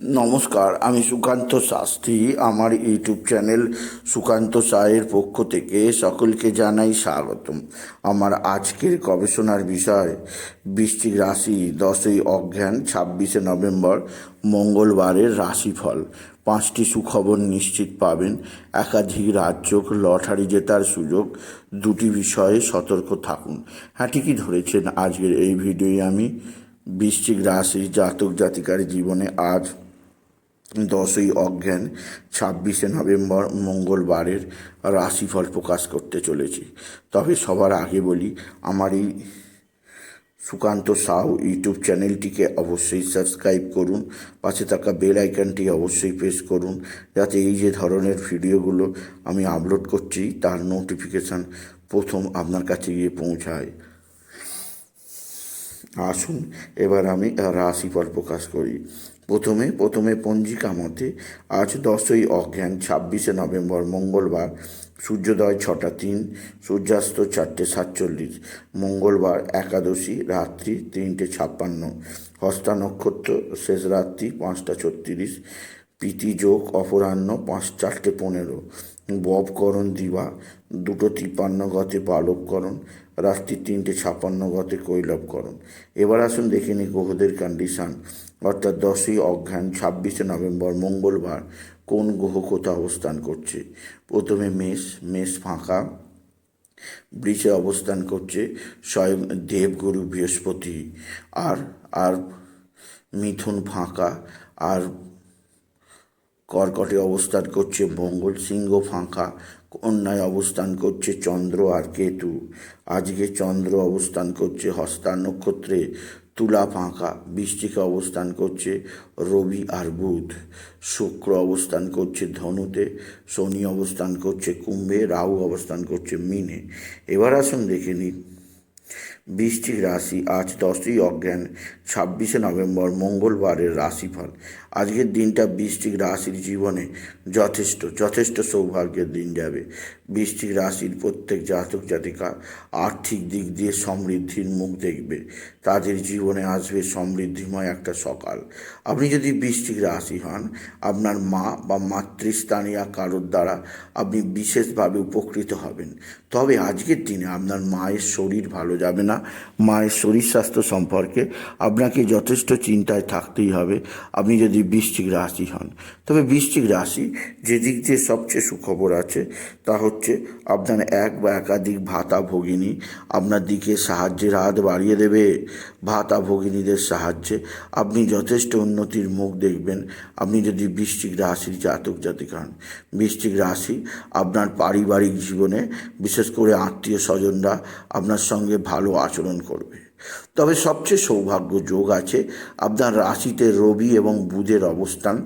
নমস্কার, আমি সুকান্ত শাস্ত্রী। আমার ইউটিউব চ্যানেল সুকান্ত সায়ের পক্ষ থেকে সকলকে জানাই স্বাগতম। আমার আজকের গবেষণার বিষয়, বৃশ্চিক রাশি দশই অজ্ঞান, ছাব্বিশে নভেম্বর, মঙ্গলবারের রাশিফল। পাঁচটি সুখবর নিশ্চিত পাবেন। একাধিক রাজ্য লটারি জেতার সুযোগ, দুটি বিষয়ে সতর্ক থাকুন। হ্যাঁ ঠিকই ধরেছেন, আজকের এই ভিডিওয়ে আমি বৃশ্চিক রাশি জাতক জাতিকার জীবনে আজ দশই অজ্ঞান, ছাব্বিশে নভেম্বর, মঙ্গলবারের রাশিফল প্রকাশ করতে চলেছি। তবে সবার আগে বলি, আমার এই সুকান্ত সাউ ইউটিউব চ্যানেলটিকে অবশ্যই সাবস্ক্রাইব করুন, পাশে থাকা বেল আইকনটি অবশ্যই প্রেস করুন, যাতে এই যে ধরনের ভিডিওগুলো আমি আপলোড করছি, তার নোটিফিকেশান প্রথম আপনার কাছে গিয়ে পৌঁছায়। আসুন, এবার আমি রাশিফল প্রকাশ করি। প্রথমে প্রথমে পঞ্জিকা মতে আজ দশই অজ্ঞান, ছাব্বিশে নভেম্বর, মঙ্গলবার, সূর্যোদয় ছটা তিন, সূর্যাস্ত চারটে সাতচল্লিশ, মঙ্গলবার একাদশী রাত্রি তিনটে ছাপ্পান্ন, হস্তা নক্ষত্র শেষ রাত্রি পাঁচটা ছত্রিশ প্রীতিযোগ অপরাহ্ন পাঁচ চারটে পনেরো ববকরণ দিবা, দুটো তিপ্পান্ন গতে বালবকরণ রাত্রি তিনটে ছাপান্ন গতে কৈলবকরণ এবার আসুন দেখে নিই গ্রহদের কন্ডিশান অর্থাৎ দশই অজ্ঞান ছাব্বিশে নভেম্বর, মঙ্গলবার কোন গ্রহ কোথা অবস্থান করছে? প্রথমে মেষ মেষ ফাঁকা ব্রিজে অবস্থান করছে স্বয়ং দেবগুরু বৃহস্পতি। আর আর মিথুন ফাঁকা, আর কর্কটে অবস্থান করছে মঙ্গল সিংহ ফাঁকা, কন্যায় অবস্থান করছে চন্দ্র আর কেতু। আজকে চন্দ্র অবস্থান করছে হস্তা নক্ষত্রে, তুলা ফাঁকা বৃষ্টিকে অবস্থান করছে রবি আর বুধ। শুক্র অবস্থান করছে ধনুতে, শনি অবস্থান করছে কুম্ভে, রাহু অবস্থান করছে মিনে। এবার আসুন দেখে নিন বৃশ্চিক রাশি আজ দশই অজ্ঞান, ছাব্বিশে নভেম্বর মঙ্গলবারের রাশিফল। আজকের দিনটা বৃশ্চিক রাশির জীবনে যথেষ্ট যথেষ্ট সৌভাগ্যের দিন যাবে। বৃশ্চিক রাশির প্রত্যেক জাতক জাতিকা আর্থিক দিক দিয়ে সমৃদ্ধির মুখ দেখবে। তাদের জীবনে আসবে সমৃদ্ধিময় একটা সকাল। আপনি যদি বৃশ্চিক রাশি হন, আপনার মা বা মাতৃস্থানীয় কারোর দ্বারা আপনি বিশেষভাবে উপকৃত হবেন। তবে আজকের দিনে আপনার মায়ের শরীর ভালো যাবে না। মায়ের শরীর স্বাস্থ্য সম্পর্কে আপনাকে যথেষ্ট চিন্তায় থাকতেই হবে। আপনি যদি বৃশ্চিক রাশি হন, তবে বৃশ্চিক রাশি যে দিক দিয়ে সবচেয়ে সুখবর আছে, তা হচ্ছে আপনার এক বা একাধিক ভাতা ভগিনী আপনার দিকে সাহায্যের হাত বাড়িয়ে দেবে। ভাতা ভগিনীদের সাহায্যে আপনি যথেষ্ট উন্নতির মুখ দেখবেন। আপনি যদি বৃশ্চিক রাশির জাতক জাতিক হন, বৃশ্চিক রাশি আপনার পারিবারিক জীবনে বিশেষ করে আত্মীয় স্বজনরা আপনার সঙ্গে ভালো আচরণ করবে। তবে সবচেয়ে সৌভাগ্য যোগ আছে আপনার রাশিতে রবি এবং বুধের অবস্থান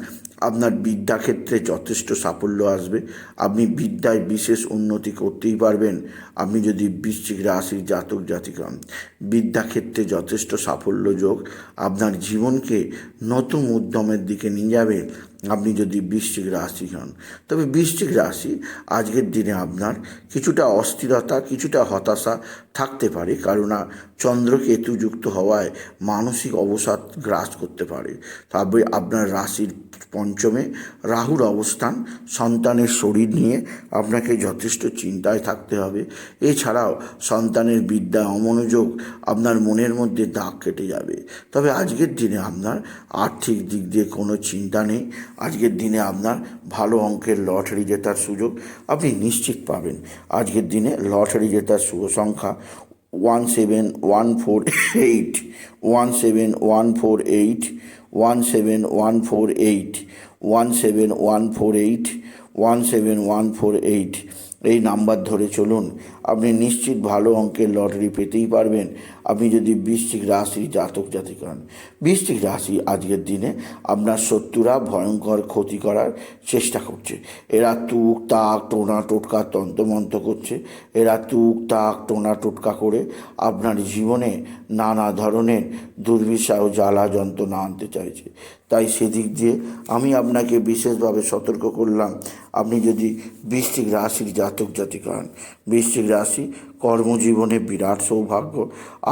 আপনার বিদ্যাক্ষেত্রে যথেষ্ট সাফল্য আসবে। আপনি বিদ্যায় বিশেষ উন্নতি করতেই পারবেন। আপনি যদি বৃশ্চিক রাশির জাতক, জাতিক, বিদ্যাক্ষেত্রে যথেষ্ট সাফল্য যোগ আপনার জীবনকে নতুন উদ্যমের দিকে নিয়ে যাবে। আপনি যদি বৃশ্চিক রাশি হন, তবে বৃশ্চিক রাশি আজকের দিনে আপনার কিছুটা অস্থিরতা, কিছুটা হতাশা থাকতে পারে কেননা চন্দ্রকেতু যুক্ত হওয়ায় মানসিক অবসাদ গ্রাস করতে পারে। তবে আপনার রাশির পঞ্চমে রাহুর অবস্থান, সন্তানের শরীর নিয়ে আপনাকে যথেষ্ট চিন্তায় থাকতে হবে। এছাড়াও সন্তানের বিদ্যা অমনোযোগ আপনার মনের মধ্যে দাগ কেটে যাবে। তবে আজকের দিনে আপনার আর্থিক দিক দিয়ে কোনো চিন্তা নেই। আজকের দিনে আপনার ভালো অঙ্কের লটারি জেতার সুযোগ আপনি নিশ্চিত পাবেন। আজকের দিনে লটারি জেতার শুভ সংখ্যা one seven one four eight, one seven one four eight one seven one four eight one seven one four eight one seven one four eight এই নাম্বার ধরে চলুন। আপনি নিশ্চিত ভালো অঙ্কের লটারি পেতেই পারবেন। আপনি যদি বৃশ্চিক রাশির জাতক জাতিক হন, বৃশ্চিক রাশি আজকের দিনে আপনার শত্রুরা ভয়ঙ্কর ক্ষতি করার চেষ্টা করছে। এরা তুক তাক টোনা টোটকা তন্ত্রমন্ত্র করছে। এরা তুক তাক টোনা টোটকা করে আপনার জীবনে নানা ধরনের দুর্বিষা ও জ্বালা যন্ত্রণা আনতে চাইছে। তাই সেদিক দিয়ে আমি আপনাকে বিশেষভাবে সতর্ক করলাম, আপনি যদি বৃশ্চিক রাশির জাতক জাতিক হন, বৃশ্চিক রাশি কর্মজীবনে বিরাট সৌভাগ্য,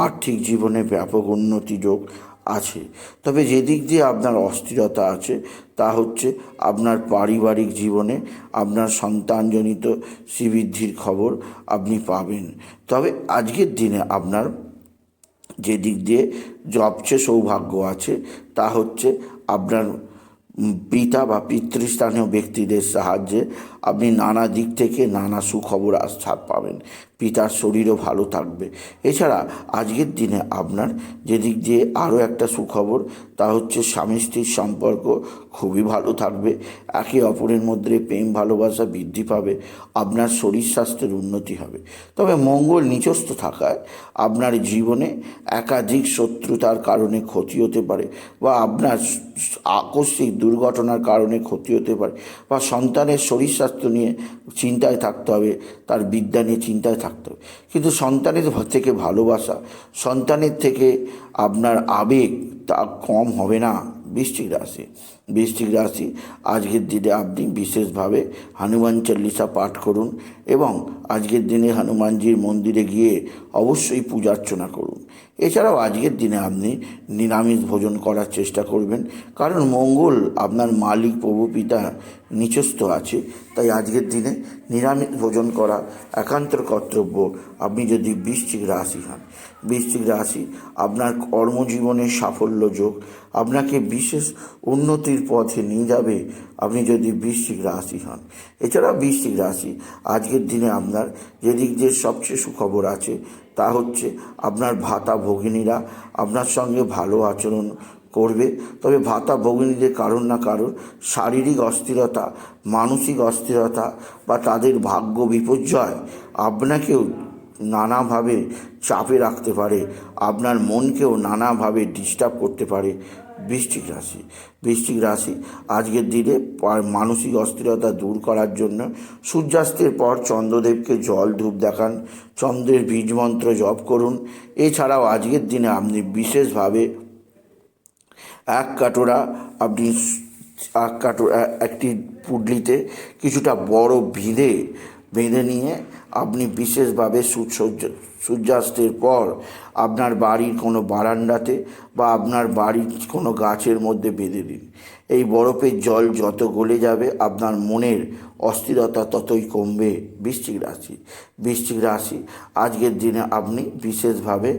আর্থিক জীবনে ব্যাপক উন্নতি যোগ আছে। তবে যেদিক দিয়ে আপনার অস্থিরতা আছে, তা হচ্ছে আপনার পারিবারিক জীবনে আপনার সন্তানজনিত শ্রীবৃদ্ধির খবর আপনি পাবেন। তবে আজকের দিনে আপনার যে দিক দিয়ে সবচেয়ে সৌভাগ্য আছে, তা হচ্ছে আপনার পিতা বা পিতৃস্থানীয় ব্যক্তিদের সাহায্যে আপনি নানা দিক থেকে নানা সুখবর আশ্বাদ পাবেন। পিতার শরীরও ভালো থাকবে। এছাড়া আজকের দিনে আপনার যেদিক দিয়ে আরও একটা সুখবর তা হচ্ছে স্বামী স্ত্রীর সম্পর্ক খুবই ভালো থাকবে। একে অপরের মধ্যে প্রেম, ভালোবাসা বৃদ্ধি পাবে। আপনার শরীর স্বাস্থ্যের উন্নতি হবে। তবে মঙ্গল নিচস্থ থাকায় আপনার জীবনে একাধিক শত্রুতার কারণে ক্ষতি হতে পারে বা আপনার আকস্মিক দুর্ঘটনার কারণে ক্ষতি হতে পারে বা সন্তানের শরীর স্বাস্থ্য নিয়ে চিন্তায় থাকতে হবে, তার বিদ্যা নিয়ে চিন্তায় থাকতে হবে। কিন্তু সন্তানের থেকে ভালোবাসা, সন্তানের থেকে আপনার আবেগ তা কম হবে না। বৃশ্চিক রাশি। বৃশ্চিক রাশি, আজকের দিনে আপনি বিশেষভাবে হনুমান চল্লিশা পাঠ করুন এবং আজকের দিনে হনুমানজির মন্দিরে গিয়ে অবশ্যই পূজার্চনা করুন। এছাড়াও আজকের দিনে আপনি নিরামিষ ভোজন করার চেষ্টা করবেন। কারণ মঙ্গল আপনার মালিক, প্রভু, পিতা নিচস্থ আছে। তাই আজকের দিনে নিরামিষ ভোজন করা একান্তর কর্তব্য। আপনি যদি বৃশ্চিক রাশি হন, বৃশ্চিক রাশি আপনার কর্মজীবনের সাফল্য যোগ, আপনাকে বিশেষ উন্নতির পথে নিয়ে যাবে। আপনি যদি বৃশ্চিক রাশি হন এছাড়া বৃশ্চিক রাশি আজকের দিনে আপনার যেদিক দিয়ে সবচেয়ে সুখবর আছে, তা হচ্ছে আপনার ভাতা ভগিনীরা আপনার সঙ্গে ভালো আচরণ করবে। তবে ভাতা ভগিনীদের কারণ না কারণ শারীরিক অস্থিরতা, মানসিক অস্থিরতা বা তাদের ভাগ্য বিপর্যয় আপনাকেও নানাভাবে চাপে রাখতে পারে। আপনার মনকেও নানাভাবে ডিস্টার্ব করতে পারে। বৃশ্চিক রাশি বৃশ্চিক রাশি আজকের দিনে মানসিক অস্থিরতা দূর করার জন্য সূর্যাস্তের পর চন্দ্রদেবকে জল ধূপ দেখান, চন্দ্রের বীজ মন্ত্র জপ করুন। এছাড়াও আজকের দিনে আপনি বিশেষভাবে এক কাটোরা আপনি এক কাটোরা একটি পুডলিতে কিছুটা বড় ভিঁধে বেঁধে নিয়ে আপনি বিশেষভাবে সূর্য সূর্যাস্তের পর আপনার বাড়ির কোনো বারান্দাতে বা আপনার বাড়ির কোনো গাছের মধ্যে বেঁধে দিন। এই বরফের জল যত গলে যাবে, আপনার মনের অস্থিরতা ততই কমবে বৃশ্চিক রাশি। বৃশ্চিক রাশি, আজকের দিনে আপনি বিশেষভাবে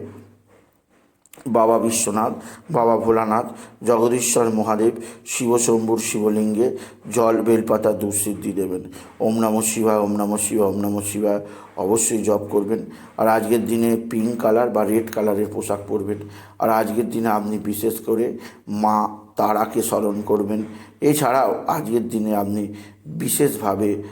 বাবা বিশ্বনাথ, বাবা ভোলানাথ, জগদীশ্বর মহাদেব শিবশম্ভুর শিবলিঙ্গে, জল বেলপাতা দুঃসিদ্ধি দেবেন। ওম নম শিবা ওম নম শিবা ওম নম শিবা অবশ্যই জপ করবেন। আর আজকের দিনে পিঙ্ক কালার বা রেড কালারের পোশাক পরবেন। আর আজকের দিনে আপনি বিশেষ করে মা তারাকে স্মরণ করবেন। এছাড়াও আজকের দিনে আপনি বিশেষভাবে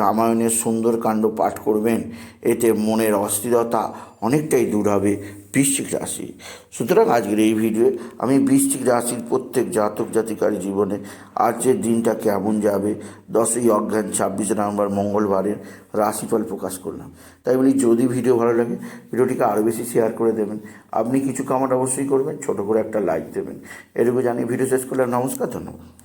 রামায়ণের সুন্দরকাণ্ড পাঠ করবেন, এতে মনের অস্থিরতা অনেকটাই দূর হবে বৃশ্চিক রাশি। সুতরাং আজকের এই ভিডিওয়ে আমি বৃশ্চিক রাশির প্রত্যেক জাতক জাতিকার জীবনে আজকের দিনটা কেমন যাবে, দশই অজ্ঞান, ছাব্বিশে নভেম্বর, মঙ্গলবারের রাশিফল প্রকাশ করলাম। তাই বলি, যদি ভিডিও ভালো লাগে, ভিডিওটিকে আরও বেশি শেয়ার করে দেবেন। আপনি কিছু কামাট অবশ্যই করবেন, ছোট করে একটা লাইক দেবেন। এটুকু জানি ভিডিও শেষ করলাম। নমস্কার, ধন্যবাদ।